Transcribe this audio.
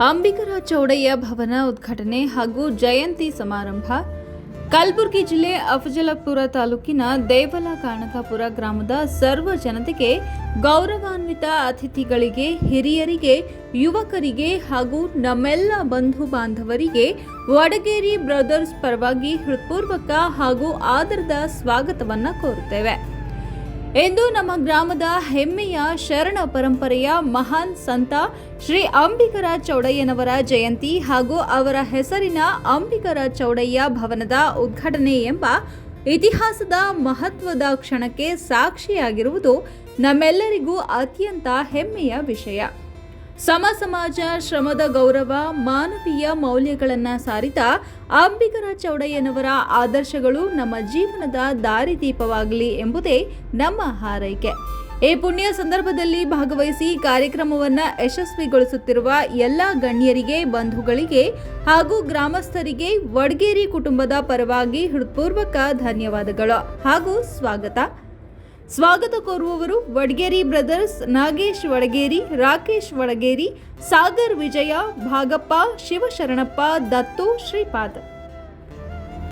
ಅಂಬಿಕರ ಚೌಡಯ್ಯ ಭವನ ಉದ್ಘಾಟನೆ ಹಾಗೂ ಜಯಂತಿ ಸಮಾರಂಭ. ಕಲಬುರಗಿ ಜಿಲ್ಲೆ ಅಫಜಲಪುರ ತಾಲೂಕಿನ ದೇವಲ ಕಾಣಕಾಪುರ ಗ್ರಾಮದ ಸರ್ವ ಜನತೆಗೆ ಗೌರವಾನ್ವಿತ ಅತಿಥಿಗಳಿಗೆ, ಹಿರಿಯರಿಗೆ, ಯುವಕರಿಗೆ ಹಾಗೂ ನಮ್ಮೆಲ್ಲ ಬಂಧು ಬಾಂಧವರಿಗೆ ವಡಗೇರಿ ಬ್ರದರ್ಸ್ ಪರವಾಗಿ ಹೃತ್ಪೂರ್ವಕ ಹಾಗೂ ಆದರದ ಸ್ವಾಗತವನ್ನು ಕೋರುತ್ತೇವೆ. ಇಂದು ನಮ್ಮ ಗ್ರಾಮದ ಹೆಮ್ಮೆಯ ಶರಣ ಪರಂಪರೆಯ ಮಹಾನ್ ಸಂತ ಶ್ರೀ ಅಂಬಿಕರ ಚೌಡಯ್ಯನವರ ಜಯಂತಿ ಹಾಗೂ ಅವರ ಹೆಸರಿನ ಅಂಬಿಕರ ಚೌಡಯ್ಯ ಭವನದ ಉದ್ಘಾಟನೆ ಎಂಬ ಇತಿಹಾಸದ ಮಹತ್ವದ ಕ್ಷಣಕ್ಕೆ ಸಾಕ್ಷಿಯಾಗಿರುವುದು ನಮ್ಮೆಲ್ಲರಿಗೂ ಅತ್ಯಂತ ಹೆಮ್ಮೆಯ ವಿಷಯ. ಸಮ ಸಮಾಜ ಶ್ರಮದ ಗೌರವ, ಮಾನವೀಯ ಮೌಲ್ಯಗಳನ್ನು ಸಾರಿದ ಅಂಬಿಕರ ಚೌಡಯ್ಯನವರ ಆದರ್ಶಗಳು ನಮ್ಮ ಜೀವನದ ದಾರಿದೀಪವಾಗಲಿ ಎಂಬುದೇ ನಮ್ಮ ಹಾರೈಕೆ. ಈ ಪುಣ್ಯ ಸಂದರ್ಭದಲ್ಲಿ ಭಾಗವಹಿಸಿ ಕಾರ್ಯಕ್ರಮವನ್ನು ಯಶಸ್ವಿಗೊಳಿಸುತ್ತಿರುವ ಎಲ್ಲ ಗಣ್ಯರಿಗೆ, ಬಂಧುಗಳಿಗೆ ಹಾಗೂ ಗ್ರಾಮಸ್ಥರಿಗೆ ವಡ್ಗೇರಿ ಕುಟುಂಬದ ಪರವಾಗಿ ಹೃತ್ಪೂರ್ವಕ ಧನ್ಯವಾದಗಳು ಹಾಗೂ ಸ್ವಾಗತ. ಸ್ವಾಗತ ಕೋರುವವರು ವಡಗೇರಿ ಬ್ರದರ್ಸ್ ನಾಗೇಶ್ ವಡಗೇರಿ ರಾಕೇಶ್ ವಡಗೇರಿ ಸಾಗರ್ ವಿಜಯ ಭಾಗಪ್ಪ ಶಿವಶರಣಪ್ಪ ದತ್ತು ಶ್ರೀಪಾದ್.